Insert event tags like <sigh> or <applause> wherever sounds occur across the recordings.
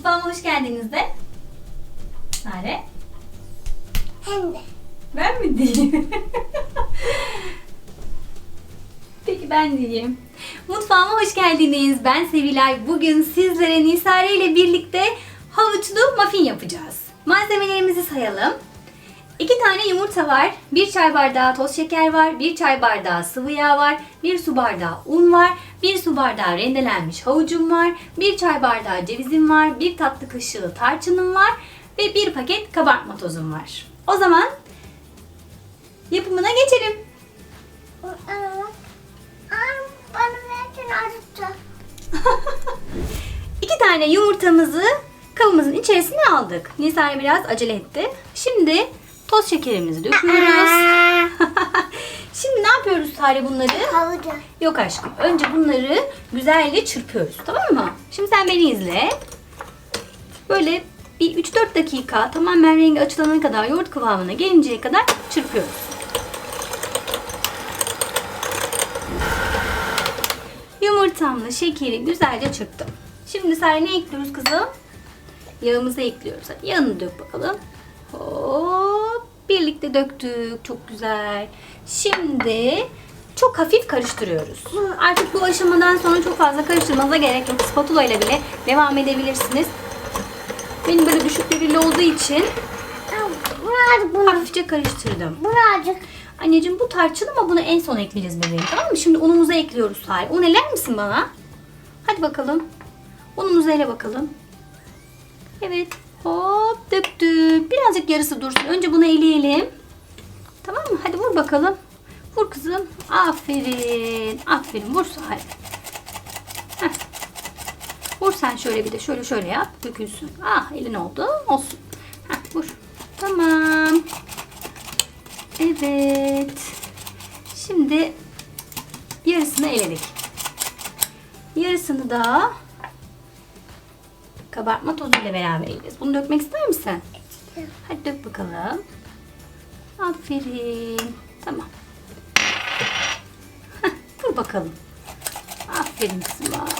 Mutfağıma hoş geldiniz de. Sare. Hem de. Ben mi diyeyim? Peki ben diyeyim. Mutfağıma hoş geldiniz. Ben Sevilay. Bugün sizlere Nisare ile birlikte havuçlu muffin yapacağız. Malzemelerimizi sayalım. 2 tane yumurta var, 1 çay bardağı toz şeker var, 1 çay bardağı sıvı yağ var, 1 su bardağı un var, 1 su bardağı rendelenmiş havucum var, 1 çay bardağı cevizim var, 1 tatlı kaşığı tarçınım var ve 1 paket kabartma tozum var. O zaman yapımına geçelim. Acıttı. <laughs> İki tane yumurtamızı kabımızın içerisine aldık. Nisa'ya biraz acele etti. Şimdi toz şekerimizi döküyoruz. <laughs> Şimdi ne yapıyoruz Sare bunları? Havucu. Yok aşkım. Önce bunları güzelce çırpıyoruz. Tamam mı? Şimdi sen beni izle. Böyle bir 3-4 dakika tamamen rengi açılana kadar yoğurt kıvamına gelinceye kadar çırpıyoruz. Yumurtamla şekeri güzelce çırptım. Şimdi Sare ne ekliyoruz kızım? Yağımızı ekliyoruz. Hadi yağını dök bakalım. Hop. Birlikte döktük. Çok güzel. Şimdi çok hafif karıştırıyoruz. Artık bu aşamadan sonra çok fazla karıştırmanıza gerek yok. Spatula ile bile devam edebilirsiniz. Benim böyle düşük devirli olduğu için Birazcık bunu. hafifçe karıştırdım. Birazcık. Anneciğim bu tarçın ama bunu en son ekleyeceğiz bebeğim. Tamam mı? Şimdi unumuzu ekliyoruz Sare. Un eler misin bana? Hadi bakalım. Unumuzu ele bakalım. Evet. Hop döktük. Birazcık yarısı dursun. Önce bunu eleyelim. Tamam mı? Hadi vur bakalım. Vur kızım. Aferin. Aferin. Vur Sare. Heh. Vur sen şöyle bir de şöyle şöyle yap. Dökülsün. Ah elin oldu. Olsun. Heh, vur. Tamam. Evet. Şimdi yarısını eledik. Yarısını da kabartma tozuyla beraber eleyeceğiz. Bunu dökmek ister misin? Hadi dök bakalım. Aferin. Tamam. Heh, dur bakalım. Aferin kızıma. <laughs>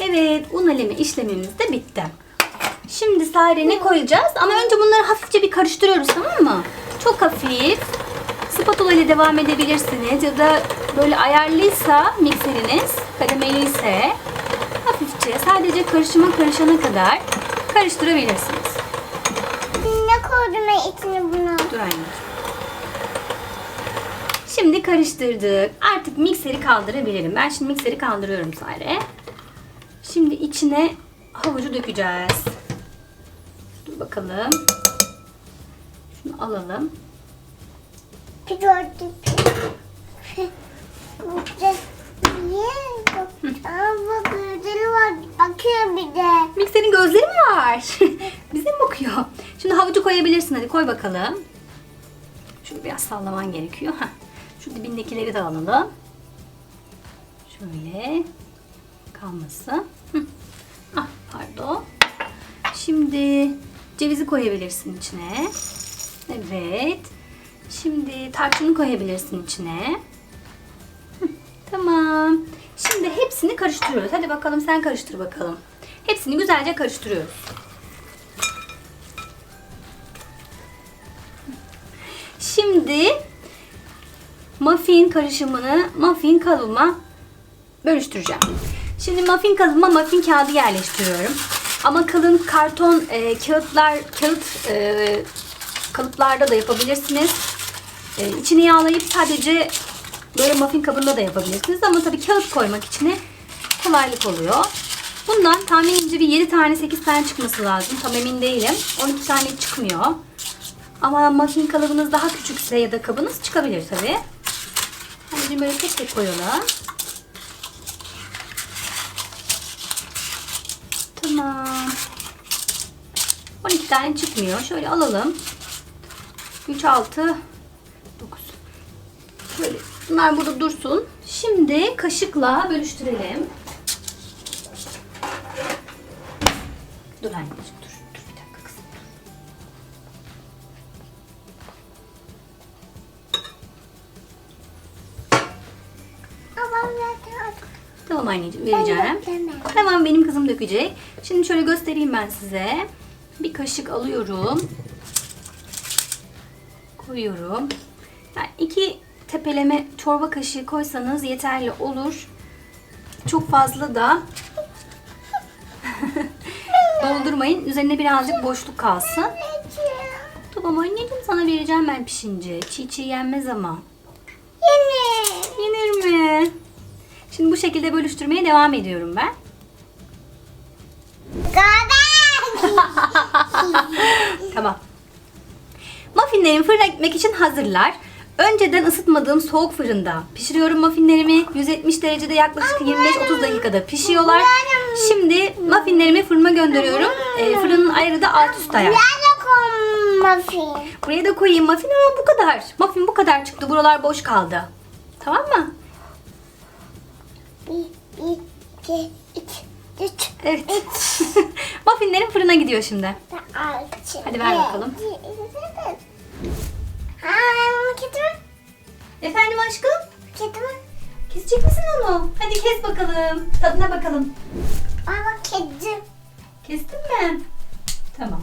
Evet, un eleme işlemimiz de bitti. Şimdi Sare ne koyacağız? Ama önce bunları hafifçe bir karıştırıyoruz tamam mı? Çok hafif. Spatula ile devam edebilirsiniz ya da böyle ayarlıysa mikseriniz, kademeliyse hafifçe sadece karışıma karışana kadar karıştırabilirsiniz. Ne koydun ben içine bunu? Dur anneciğim. Şimdi karıştırdık. Artık mikseri kaldırabilirim. Ben şimdi mikseri kaldırıyorum Sare. Şimdi içine havucu dökeceğiz. Bakalım. Şunu alalım. Ama gözleri var. Bakıyor bir de. Mikserin gözleri mi var? <laughs> Bize mi bakıyor? Şimdi havucu koyabilirsin. Hadi koy bakalım. Şunu biraz sallaman gerekiyor. Heh. Şu dibindekileri de alalım. Şöyle. Kalmasın. Ah pardon. Şimdi cevizi koyabilirsin içine. Evet. Şimdi tarçını koyabilirsin içine. Tamam. Şimdi hepsini karıştırıyoruz. Hadi bakalım sen karıştır bakalım. Hepsini güzelce karıştırıyoruz. Şimdi muffin karışımını muffin kalıbıma bölüştüreceğim. Şimdi muffin kalıbıma muffin kağıdı yerleştiriyorum. Ama kalın karton e, kağıtlar, kağıt e, kalıplarda da yapabilirsiniz. E, içini yağlayıp sadece böyle muffin kabında da yapabilirsiniz. Ama tabii kağıt koymak içine kolaylık oluyor. Bundan tahminimce bir 7 tane 8 tane çıkması lazım. Tam emin değilim. 12 tane çıkmıyor. Ama muffin kalıbınız daha küçükse ya da kabınız çıkabilir tabii. Anneciğim böyle tek tek koyalım. Tamam. 12 tane çıkmıyor. Şöyle alalım. 3, 6, 9. Şöyle bunlar burada dursun. Şimdi kaşıkla bölüştürelim. Dur anneciğim Tamam anneciğim vereceğim. Tamam benim kızım dökecek. Şimdi şöyle göstereyim ben size. Bir kaşık alıyorum. Koyuyorum. Yani iki tepeleme çorba kaşığı koysanız yeterli olur. Çok fazla da <laughs> doldurmayın. Üzerine birazcık boşluk kalsın. Tamam anneciğim sana vereceğim ben pişince. Çiğ çiğ yenmez ama. Yine. Yenir mi? Şimdi bu şekilde bölüştürmeye devam ediyorum ben. <laughs> Tamam. Muffinlerimi fırına gitmek için hazırlar. Önceden ısıtmadığım soğuk fırında pişiriyorum muffinlerimi. 170 derecede yaklaşık 25-30 dakikada pişiyorlar. Şimdi muffinlerimi fırına gönderiyorum. Ee, fırının ayarı da alt üst ayar. Nerede koyayım muffin? Buraya da koyayım muffin ama bu kadar. Muffin bu kadar çıktı. Buralar boş kaldı. Tamam mı? Bir, bir, iki, üç, üç. Evet. <laughs> Muffinlerim fırına gidiyor şimdi. Altı. Hadi ver bakalım. Aa, kedimi, Efendim aşkım? kedimi. Kesecek misin onu? Hadi kes bakalım. Tadına bakalım. Ama kedim. Kestin mi? Tamam.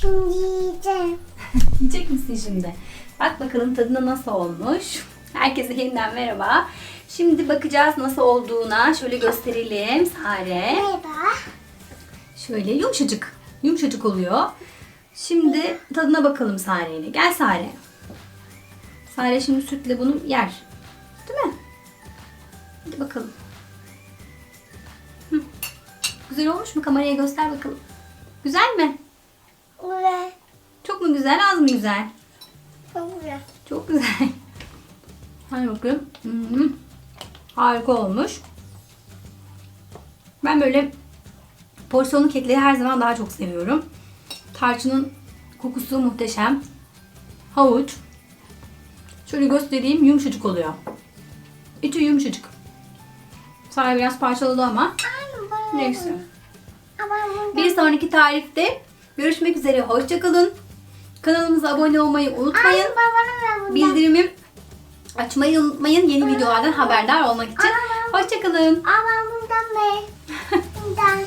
Şimdi yiyeceğim. <laughs> Yiyecek misin şimdi? Bak bakalım tadına nasıl olmuş. Herkese yeniden merhaba. Şimdi bakacağız nasıl olduğuna. Şöyle gösterelim Sare. Merhaba. Şöyle yumuşacık. Yumuşacık oluyor. Şimdi tadına bakalım Sare ile. Gel Sare. Sare şimdi sütle bunu yer. Değil mi? Hadi bakalım. Hı. Güzel olmuş mu? Kameraya göster bakalım. Güzel mi? Güzel. Çok mu güzel, az mı güzel? Çok güzel. Çok güzel. Hadi bakayım. Hmm. Harika olmuş. Ben böyle porsiyonlu kekleri her zaman daha çok seviyorum. Tarçının kokusu muhteşem. Havuç. Şöyle göstereyim yumuşacık oluyor. İçi yumuşacık. Sadece biraz parçaladı ama neyse. Bir sonraki tarifte görüşmek üzere. Hoşçakalın. Kanalımıza abone olmayı unutmayın. Anne açmayı unutmayın yeni videolardan haberdar olmak için. Hoşçakalın. Ama bundan ver. <laughs> Bundan.